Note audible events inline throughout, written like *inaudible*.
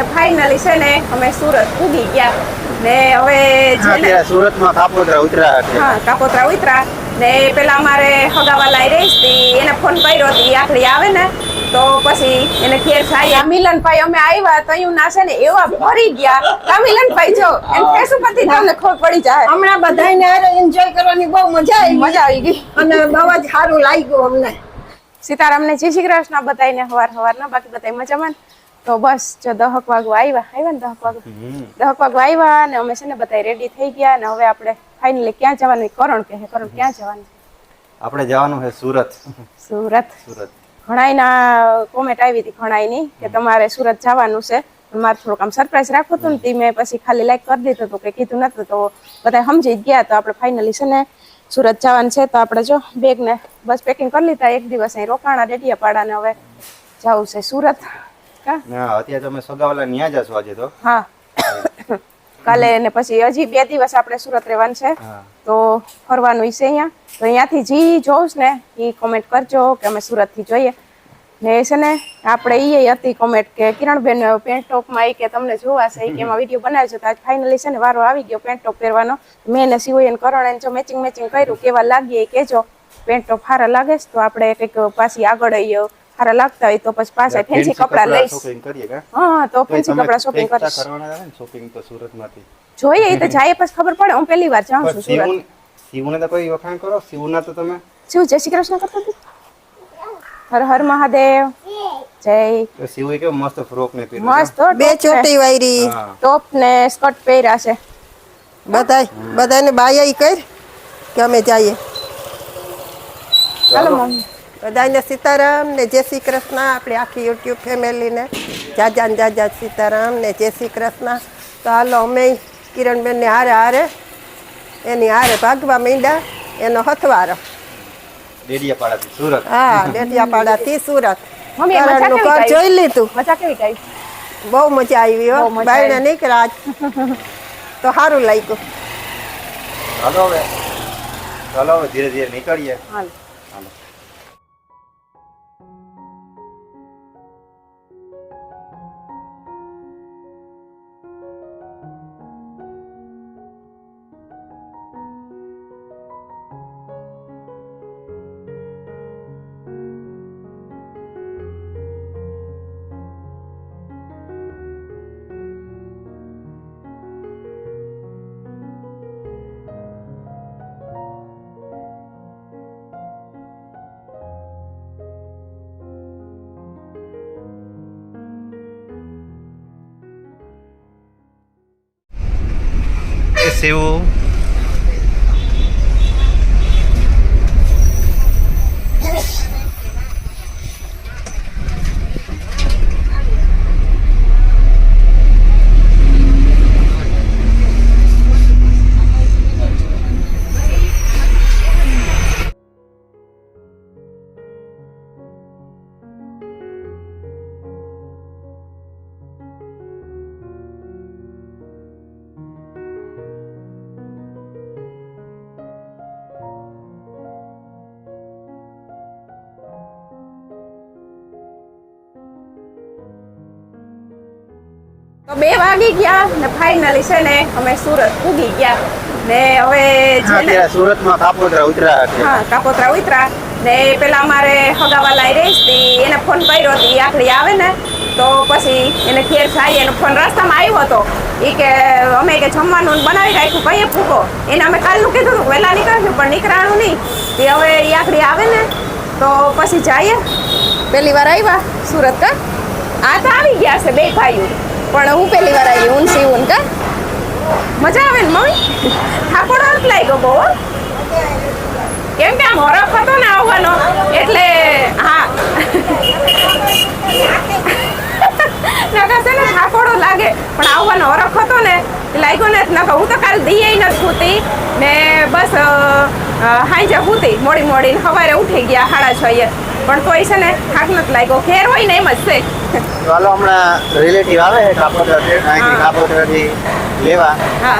ને ફાઇનલી છે ને અમે સુરત પૂગી ગયા. ને હવે છે ને સુરતમાં કાપોદ્રા ઉતરા હા કાપોત્રા ઉતરા ને પેલા અમારે હગાવાલા રહી હતી એને ફોન કર્યો હતી આખડી આવે ને તો પછી એને ઘેર થાય મિલનભાઈ અમે આવ્યા તો અહીંયા ના છે ને એવા ભરી ગયા. આ મિલનભાઈ જો એમ ફેસ ઉપરથી તમને ખબર પડી જાય. હમણાં બધાને એન્જોય કરવાની બહુ મજા આવી મજા આવી ગઈ. અને બહુ જ સારું લાગ્યું અમને. સીતારામને જય શ્રી કૃષ્ણ બધાને હવાર હવારના બાકી બધા મજામાં? તો બસ જો દહક વાગવા આવ્યા આવ્યા ને દહક વાગવા? દહક વાગવા આવ્યા ને અમે છે ને બધા રેડી થઈ ગયા ને હવે આપણે ફાઇનલી ક્યાં જવાનું કરણ કહે કરણ ક્યાં જવાનું આપણે જવાનું છે સુરત. સુરત. સુરત. ઘણાયના કોમેન્ટ આવી હતી ઘણાયની કે તમારે સુરત જવાનું છે. મારે થોડુંક આમ સરપ્રાઈઝ રાખવું હતું ને તે મેં પછી ખાલી લાઈક કરી દીધું હતું કે કીધું નતું. તો બધા સમજી ગયા તો આપણે ફાઇનલી છે ને સુરત જવાનું છે. તો આપણે જો બેગ ને બસ પેકિંગ કરી લીધા. એક દિવસ અહીં રોકાણા ડેડિયાપાડા ને હવે જવું છે સુરત. કા? અત્યારે તમે સગાવાલા ન્યા જશો આજે તો. હા. કાલે ને પછી હજી બે દિવસ આપણે સુરત રહેવાનું છે. તો ફરવાનું છે અહીંયા. તો અહીંયાથી જી જોઉં ને એ કોમેન્ટ કરજો કે અમે સુરતથી જોઈએ. ને છે ને આપણે એ હતી કોમેન્ટ કે કિરણબેન પેન્ટ ટોપમાં એ કે તમને જોવાશે એ કે એમાં વીડિયો બનાવ્યો તો આજ ફાઇનલી છે ને વારો આવી ગયો પેન્ટ ટોપ પહેરવાનો. મેં ને સિવોયન કરણ એને જો મેચિંગ મેચિંગ કર્યું કેવા લાગીએ એ કહેજો. પેન્ટ ટોપ સારા લાગે છે તો આપણે કંઈક પાછી આગળ સારા લાગતા હોય તો પછી પાછા ફેન્સી કપડા લઈશ. શોપિંગ કરીએ હા હા તો ફેન્સી કપડા શોપિંગ કરીશ. કરવાના હતા ને શોપિંગ તો સુરતમાંથી. જોઈએ તો જાય પછી ખબર પડે હું પહેલી વાર જાઉં છું સુરત. શિવને તો કોઈ વખાણ કરો? શિવના તો તમે શિવ જય શ્રી કૃષ્ણ કરતા હતી? હર હર મહાદેવ જય. તો શિવે કેવો મસ્ત ફ્રોક ને પહેર્યો મસ્ત બે ચોટી વાયરી. ટોપ ને સ્કર્ટ પહેર્યા છે. બધાય બધાને બાયા કર કે અમે જઈએ. ચાલો. મમ્મી. બધાને સીતારામ ને જય શ્રી કૃષ્ણ. આપણી આખી યુટ્યુબ ફેમિલીને. જાજા ને જાજા સીતારામ ને જય શ્રી કૃષ્ણ. તો હાલો અમે કિરણબેનને હારે હારે એની હારે ભાગવા માંડ્યા. એનો હથવારો. સુરત. હા ડેડિયાપાડાથી સુરત. કરણનું ઘર જોઈ લીધું. મજા કેવી ગઈ? બહુ મજા આવી હો. બાયણે. નીકળ્યા આજ. તો સારું લાગ્યું. હાલો હવે. ચાલો હવે ધીરે ધીરે નીકળીએ. હાલ. હાલો. એ શિવ તો બે વાગી ગયા ને ફાઇનલી છે ને અમે સુરત પૂગી ગયા. ને હવે સુરતમાં કાપોદ્રા ઉતર્યા હા કાપોત્રા ઉતરા ને પેલા અમારે હગાવાલા રહી હતી એને ફોન કર્યો હતી એ આખડી આવે ને તો પછી એને ઘેર થાય એનો ફોન રસ્તામાં આવ્યો હતો. એ કે અમે કે જમવાનું બનાવી રાખ્યું કહીએ ફૂકો એને અમે કાલનું કીધું હતું વહેલા નીકળશું પણ નીકળાણું નહીં. તે હવે એ આખડી આવે ને તો પછી જઈએ. પહેલી વાર આવ્યા સુરત કા? આ તો આવી ગયા છે બે ભાઈઓ. પણ હું પહેલી વાર આવી ઊન સી ઊન કા? મજા આવે ને મમ્મી? ઠાકોર જ લાગ્યો બહુ. કેમ કે આમ હરખ હતો ને આવવાનો, એટલે હા. નકા છે ને ઠાકોડો લાગે, પણ આવવાનો હરખ હતો ને, લાગ્યો ને નકા હું તો કાલ દઈએ નથી સૂતી ને બસ હાંજે સૂતી મોડી મોડી ને સવારે ઉઠી ગયા સાડા છ એ. પણ તોય છે ને થાક નથી લાગ્યો. ઘેર હોય ને એમ જ છે. ચાલો હમણાં રિલેટિવ આવે છે કાપોદ્રા લેવા.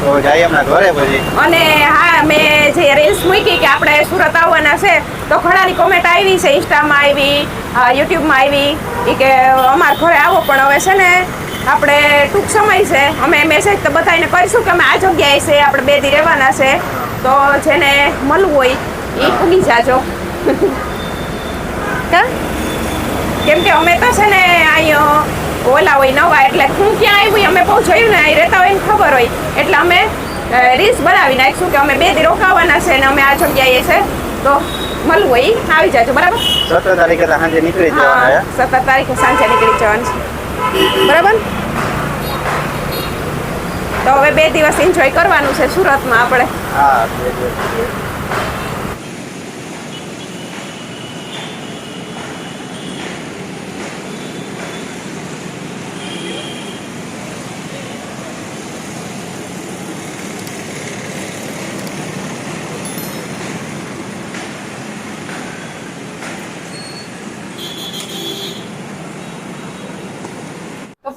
તો જઈએ હમણાં ઘરે પછી. અને હા મેં જે રીલ્સ મૂકી કે આપણે સુરત આવવાના છે તો ઘણાની કોમેન્ટ આવી છે ઇન્સ્ટામાં આવી યુટ્યુબમાં આવી એ કે અમારા ઘરે આવો પણ હવે છે ને આપણે ટૂંક સમય છે. અમે મેસેજ તો બધાને કરીશું કે અમે આ જગ્યાએ છે આપણે બે દી રહેવાના છે. તો જેને મળવું હોય એ ભૂલી જાજો. *laughs* કા કેમ કે અમે તો છે ને અહીં ઓલા હોય નવા એટલે હું ક્યાં આવ્યું અમે બહુ જોયું ને અહીં રહેતા હોય ને ખબર હોય. એટલે અમે રીલ્સ બનાવી નાખીશું કે અમે બે દી રોકાવાના છે ને અમે આ જગ્યાએ છે. તો મળવું હોય આવી જાજો બરાબર? સત્તર તારીખે સાંજે નીકળી જવાના સત્તર તારીખે સાંજે નીકળી જવાનું છે. બરાબર? તો હવે બે દિવસ એન્જોય કરવાનું છે સુરતમાં આપણે. હા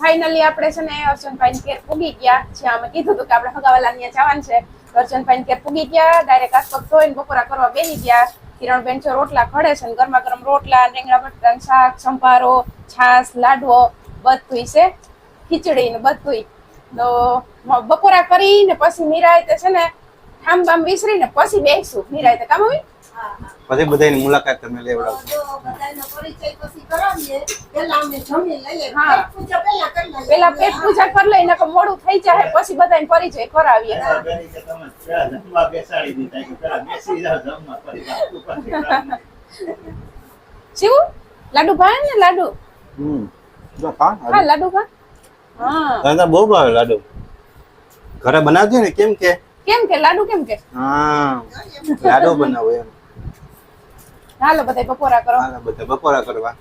ફાઇનલી આપણે છે ને અર્જનભાઈ કેર પૂગી ગયા. જ્યાં અમે કીધું હતું કે આપણે હગાવાલા ત્યાં જવાનું છે. તો અર્જનભાઈ કેર પૂગી ગયા ડાયરેક્ટ આસપાસ ધોઈને બપોરા કરવા બેસી ગયા. કિરણબેન છે રોટલા ઘડે છે ને ગરમા ગરમ રોટલા, રીંગણા બટાટાનું શાક, સંભારો, છાશ, લાડવો બધું છે. ખીચડી ને બધુંય. તો બપોરા કરીને પછી નિરાયતે છે ને ઠામ બામ વિસરીને પછી બેસું. નિરાયતે કામ હોય? પછી બધાની મુલાકાત તમે લેવડાવશો. પેલા પેટ પૂજા કરી લઈને કે મોડું થઈ જાય પછી બધાને પરિચય કરાવીએ. શિવ લાડુ ભાઈ ને લાડુ? હમ. હા લાડુ ભાઈ હા. બહુ ભાવે લાડુ. ઘરે બનાવજો ને કેમ કે? કેમ કે? લાડુ કેમ કે? હા. લાડુ બનાવો એમ. હાલો બધા બપોરા કરો. હાલો બધા બપોરા કરવા.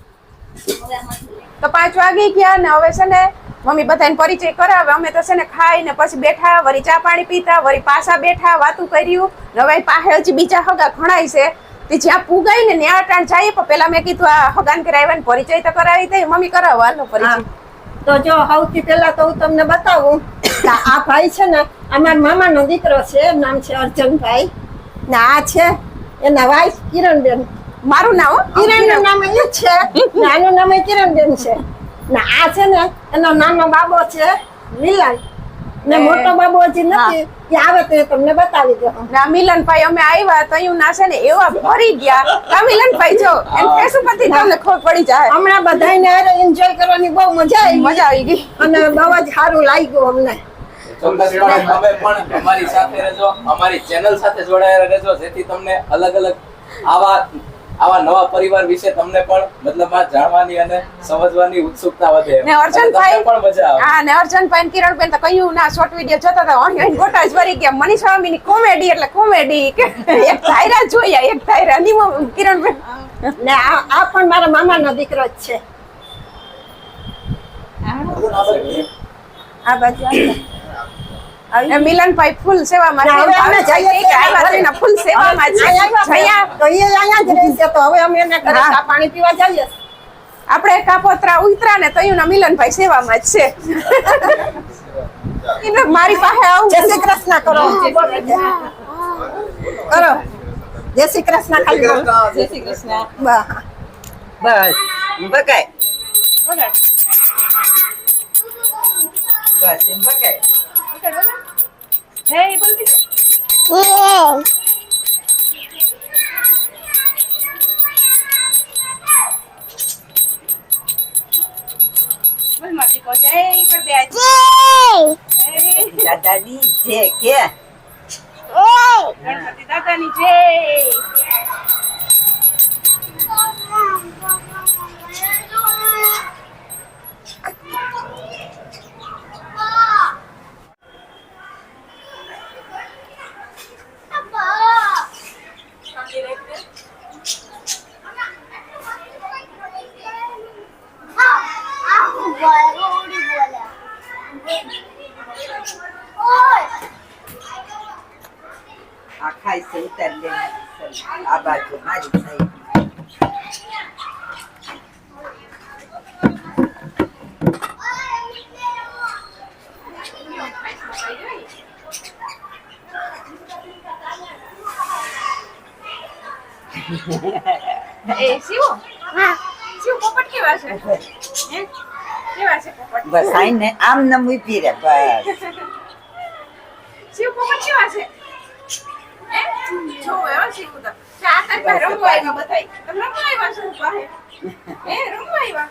તો પાંચ વાગી ગયા ને હવે છે ને મમ્મી બધાને પરિચય કરાવે. અમે તો છે ને ખાઈને પછી બેઠા વળી ચા પાણી પીતા વળી પાછા બેઠા વાતું કર્યું. ને હવે પાસે હજી બીજા હગા ઘણાય છે. તે જ્યાં પુગાઈ ને ત્યાં ટાણ જાય પણ પેલા મેં કીધું આ હગાન કરાવ્યા ને પરિચય તો કરાવી દે. મમ્મી કરાવો હાલો પરિચય. તો જો સૌથી પહેલા તો હું તમને બતાવું આ ભાઈ છે ને અમારા મામાનો દીકરો છે નામ છે અર્જનભાઈ. ને આ છે એના વાઈફ કિરણબેન. મારું નામ હો, કિરણનું નામ એ છે. નાનું નામ નામ કિરણબેન છે. ને આ છે ને એનો નાનો બાબો છે મિલન. ને મોટો બાબો હજી નથી. એ આવે તો એ તમને બતાવી દો ના મિલનભાઈ અમે આવ્યા તો અહીંયા ના છે ને એવા ભરી ગયા. કા મિલનભાઈ જો એમ કેસુપતિ તમને ખબર પડી જાય. હમણાં બધાને હારે એન્જોય કરવાની બહુ મજા આવી. મજા આવી ગઈ. અને બહુ જ સારું લાગ્યું અમને. ચોક્કસ તમે પણ અમારી સાથે રહેજો. અમારી ચેનલ સાથે જોડાયેલા રહેજો જેથી તમને અલગ અલગ આવા આવા નવા પરિવાર વિશે તમને પણ મતલબ આ જાણવાની અને સમજવાની ઉત્સુકતા વધે ને અર્જનભાઈ પણ મજા આવે. હા ને અર્જનભાઈ ને કિરણબેન તો કહ્યું ના શોર્ટ વિડિયો જોતા હતા. ઓનલાઈન ગોટા જ ભરી ગયા. મનીષ સ્વામીની કોમેડી એટલે કોમેડી. કે એક ધાયરા જોયા એક ધાયરા. ની કિરણબેન. ને આ આ પણ મારા મામાનો દીકરો જ છે. આ બાજુ મિલનભાઈ ફૂલ સેવામાં છે. અમે જઈએ કે આવ્યા છે ને ફૂલ સેવામાં છે જયા. તો એ અહીંયા તો હવે અમે એને ઘરે પાણી પીવા જઈએ આપણે કાપોત્રા ઉતરા ને તો એના મિલનભાઈ સેવામાં જ છે. *laughs* એને મારી પાસે આવું જય શ્રી કૃષ્ણ કરો. કરો. જય શ્રી કૃષ્ણ ખાલી જય શ્રી કૃષ્ણ. બસ. બકાય બસ બકાય જય બોલતી છે? બોલ માસી કહો, જય કર દે આજ. જય. દાદાજી જે કે દાદાની જય આ ખાય છે આ બાજુ મારી સાઈડ એ શિવ? શિવ પોપટ કેવા છે? હે? કેવા છે પોપટ? બસ આઈને આમ નમ ઊભી રહે બસ. શિવ પોપટ કેવા છે? જોવે હો શિવ તો. ચા તાર પાસે રમવા આવ્યા બધાય. તમે રમવા આવ્યા છો પાસે? હે, રમવા આવ્યા?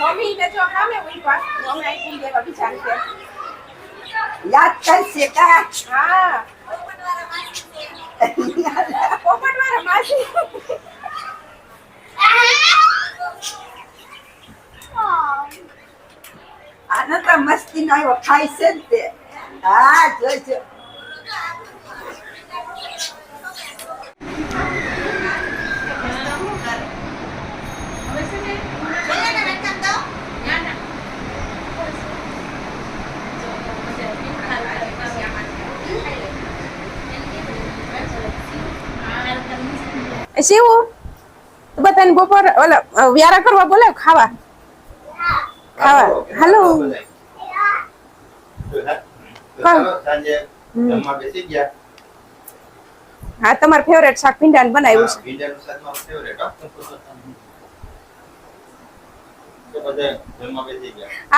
મમ્મી ને જો સામે ઊભા. અમે બિચારી. યાદ કરશે કા હા પોપટ વાળા માસી *laughs* આનો મસ્તી નો એવો ખાય છે તે હા જોજો બધાને બપોર, ઓલા વ્યારા કરવા બોલે ખાવા? ખાવા હાલો. હા તમારું ફેવરેટ શાક ભીંડા બનાવ્યું છે. ભીંડાનું શાક મારું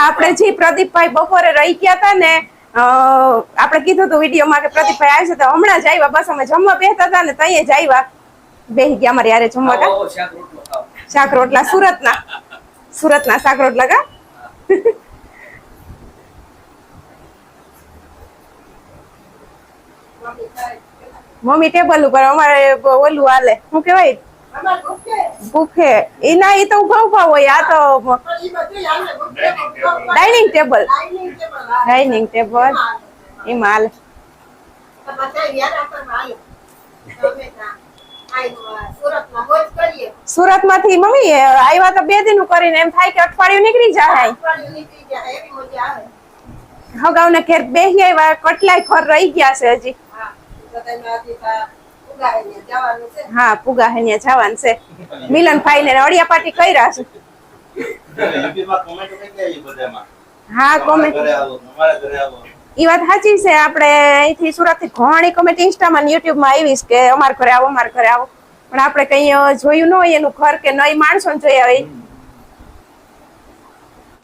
આપણે જે પ્રદીપભાઈ બપોરે રહી ગયા હતા ને આપણે કીધું હતું વિડીયોમાં કે પ્રદીપભાઈ આવે છે તો હમણાં જ આવ્યા બસ અમે જમવા બેહતા હતા ને તઈએ જ આવ્યા બેહી ગયા અમારે યારે જમવા કા. શાક રોટલા સુરતના. સુરતના શાક રોટલા કા? મમ્મી ટેબલ ઉપર, અમારે ઓલું હાલે. શું કહેવાય? બુફે. ના એ તો ઊભા ઊભા હોય, આ તો ડાઇનિંગ ટેબલ. Dining table. એમાં હાલે. સુરતમાંથી મમ્મી આવ્યા તો બે દિન કરીને એમ થાય કે અઠવાડિયું નીકળી જાય. હગાવને ઘેર બે આવ્યા કેટલાય ખર રહી ગયા છે હજી. હા, પુગા હેન્યા જવાનું છે. મિલનભાઈ ને અડિયા પાટી કર્યા છે? હા, કોમેન્ટ ઈ વાત સાચી છે. આપણે અહીંથી સુરતથી ઘણી કોમેન્ટ ઇન્સ્ટામાં યુટ્યુબમાં આવીશ કે અમારા ઘરે આવો, અમારા ઘરે આવો. પણ આપણે કઈ જોયું ન હોય એનું ઘર કે નહીં માણસો જોયા હોય.